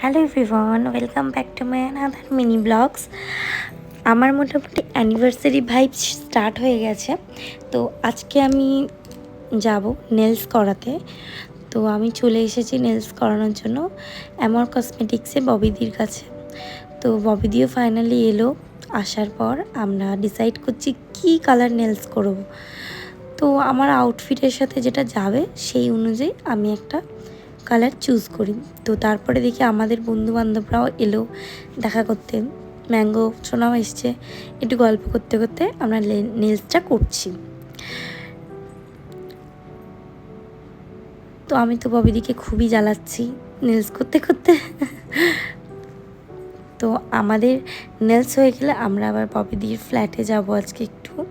Hello everyone welcome back to my another mini blogs আমার মোটামুটি anniversary vibe start হয়ে গেছে। তো আজকে আমি যাব নেলস করাতে। তো আমি চলে এসেছি নেলস করানোর জন্য অ্যামর কসমেটিক্সে ববিদির কাছে। তো ববিদিও ফাইনালি এলো। আসার পর আমরা ডিসাইড করছি কি কালার নেলস করব। তো আমার আউটফিটের সাথে যেটা যাবে সেই অনুযায়ী আমি একটা কালার চুজ করি। তো তারপরে দেখি আমাদের বন্ধু বান্ধবরাও এলো দেখা করতে। ম্যাঙ্গো সোনাও এসছে। একটু গল্প করতে করতে আমরা নেলসটা করছি। তো আমি তো ববিদিকে খুবই জ্বালাচ্ছি নেলস করতে করতে। তো আমাদের নেলস হয়ে গেলে আমরা আবার ববিদির ফ্ল্যাটে যাব আজকে একটু।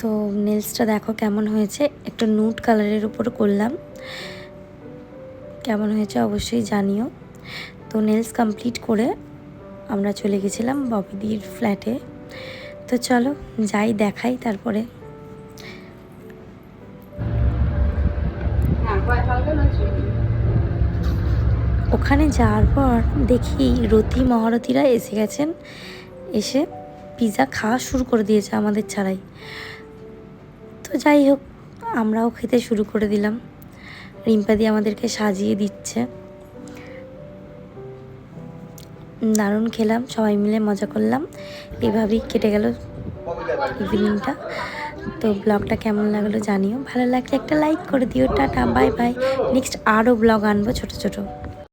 তো নেলসটা দেখো কেমন হয়েছে। একটা নুট কালারের উপর করলাম। কেমন হয়েছে অবশ্যই জানিও। তো নেলস কমপ্লিট করে আমরা চলে গেছিলাম ববিদির ফ্ল্যাটে তো চলো যাই দেখাই তারপরে। ওখানে যাওয়ার পর দেখি রতি মহারথীরা এসে গেছেন। এসে পিৎজা খাওয়া শুরু করে দিয়েছে আমাদের ছাড়াই। তো যাই হোক, আমরাও খেতে শুরু করে দিলাম। রিম্পাদি আমাদেরকে সাজিয়ে দিচ্ছে। দারুণ খেলাম, সবাই মিলে মজা করলাম। এভাবেই কেটে গেল ইভিনিংটা। তো ব্লগটা কেমন লাগল জানিও। ভালো লাগলে একটা লাইক করে দিও। Tata, bye bye. নেক্সট আরও ব্লগ আনব ছোট ছোট।